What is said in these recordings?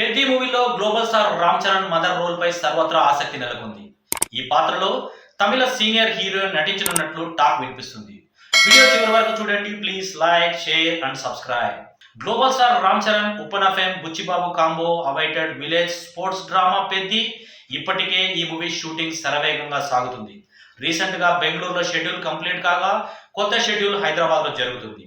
పెద్ది మూవీలో global star Ram Charan mother role పై సర్వత్రా ఆసక్తి నెలకొంది. ఈ పాత్రలో తమిళ సీనియర్ హీరోయిన్ నటించనున్నట్లు టాక్ వినిపిస్తుంది. వీడియో చివరి వరకు చూడండి please like share and subscribe global star Ram Charan Uppena fame Buchibabu combo awaited village sports drama Peddi ఇప్పటికే ఈ మూవీ షూటింగ్ శరవేగంగా సాగుతుంది. రీసెంట్గా బెంగళూరులో షెడ్యూల్ కంప్లీట్ కాగా కొత్త షెడ్యూల్ హైదరాబాద్లో జరుగుతుంది.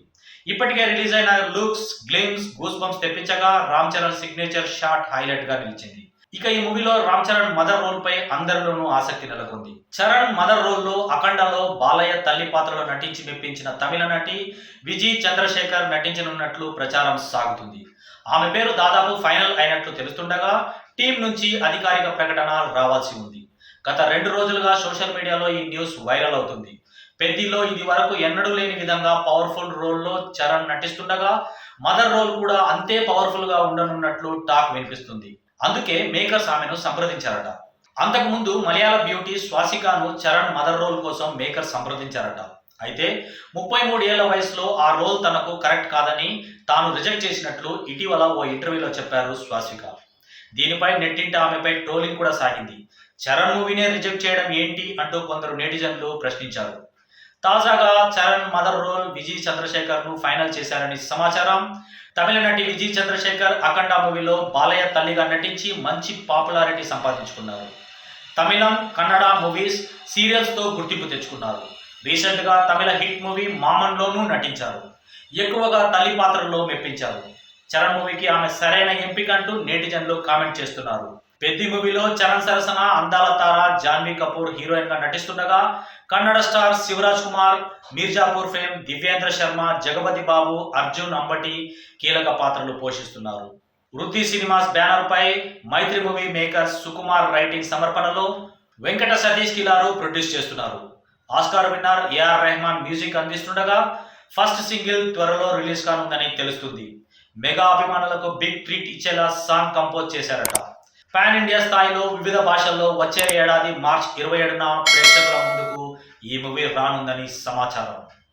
ఇప్పటికే రిలీజ్ అయిన లుక్స్ గ్లిమ్స్ గూస్ బంప్స్ తెప్పించగా రామ్ చరణ్ సిగ్నేచర్ షాట్ హైలైట్గా నిలిచింది. ఇక ఈ మూవీలో రామ్ చరణ్ మదర్ రోల్ పై అందరిలోనూ ఆసక్తి నెలకొంది. చరణ్ మదర్ రోల్లో అఖండలో బాలయ్య తల్లి పాత్రలో నటించి మెప్పించిన తమిళ నటి విజయ్ చంద్రశేఖర్ నటించనున్నట్లు ప్రచారం సాగుతుంది. ఆమె పేరు దాదాపు ఫైనల్ అయినట్లు తెలుస్తుండగా టీం నుంచి అధికారిక ప్రకటన రావాల్సి ఉంది. గత రెండు రోజులుగా సోషల్ మీడియాలో ఈ న్యూస్ వైరల్ అవుతుంది. పెద్దిలో ఇది వరకు ఎన్నడూ లేని విధంగా పవర్ఫుల్ రోల్లో చరణ్ నటిస్తుండగా మదర్ రోల్ కూడా అంతే పవర్ఫుల్గా ఉండనున్నట్లు టాక్ వినిపిస్తుంది. అందుకే మేకర్స్ ఆమెను సంప్రదించారట. అంతకుముందు మలయాళ బ్యూటీ స్వాసికాను చరణ్ మదర్ రోల్ కోసం మేకర్స్ సంప్రదించారట. అయితే ముప్పై మూడు ఏళ్ళ వయసులో ఆ రోల్ తనకు కరెక్ట్ కాదని తాను రిజెక్ట్ చేసినట్లు ఇటీవల ఓ ఇంటర్వ్యూలో చెప్పారు స్వాసిక. దీనిపై నెట్టింట ఆమెపై ట్రోలింగ్ కూడా సాగింది. చరణ్ మూవీనే రిజెక్ట్ చేయడం ఏంటి అంటూ కొందరు నెటిజన్లు ప్రశ్నించారు. తాజాగా చరణ్ మదర్ రోల్ విజయ్ చంద్రశేఖర్ను ఫైనల్ చేశారని సమాచారం. తమిళ నటి విజయ్ చంద్రశేఖర్ అఖండ మూవీలో బాలయ్య తల్లిగా నటించి మంచి పాపులారిటీ సంపాదించుకున్నారు. తమిళం కన్నడ మూవీస్ సీరియల్స్తో గుర్తింపు తెచ్చుకున్నారు. రీసెంట్గా తమిళ హిట్ మూవీ మామన్లోనూ నటించారు. ఎక్కువగా తల్లి పాత్రలో మెప్పించారు. చరణ్ మూవీకి ఆమె సరైన ఎంపిక అంటూ నేటిజన్లు కామెంట్ చేస్తున్నారు. పెద్ది మూవీలో చరణ్ సరసన అందాల తార జాన్వీ కపూర్ హీరోయిన్గా నటిస్తుండగా కన్నడ స్టార్ శివరాజ్ కుమార్ మీర్జాపూర్ ఫేమ్ దివ్యేంద్ర శర్మ జగపతి బాబు అర్జున్ అంబటి కీలక పాత్రలు పోషిస్తున్నారు. వృద్ధి సినిమాస్ బ్యానర్ పై Mythri movie maker Sukumar writing సమర్పణలో వెంకట సతీష్ కిలారు ప్రొడ్యూస్ చేస్తున్నారు. Oscar winner AR Rahman music అందిస్తుండగా first single త్వరలో రిలీజ్ కానుందని తెలుస్తుంది. మెగా అభిమానులకు బిగ్ ట్రీట్ ఇచ్చేలా సాంగ్ కంపోజ్ చేశారట. పాన్ ఇండియా స్థాయిలో వివిధ భాషల్లో వచ్చే ఏడాది మార్చ్ ఇరవై ఏడున ప్రేక్షకుల ముందుకు ఈ మూవీ రానుందని సమాచారం.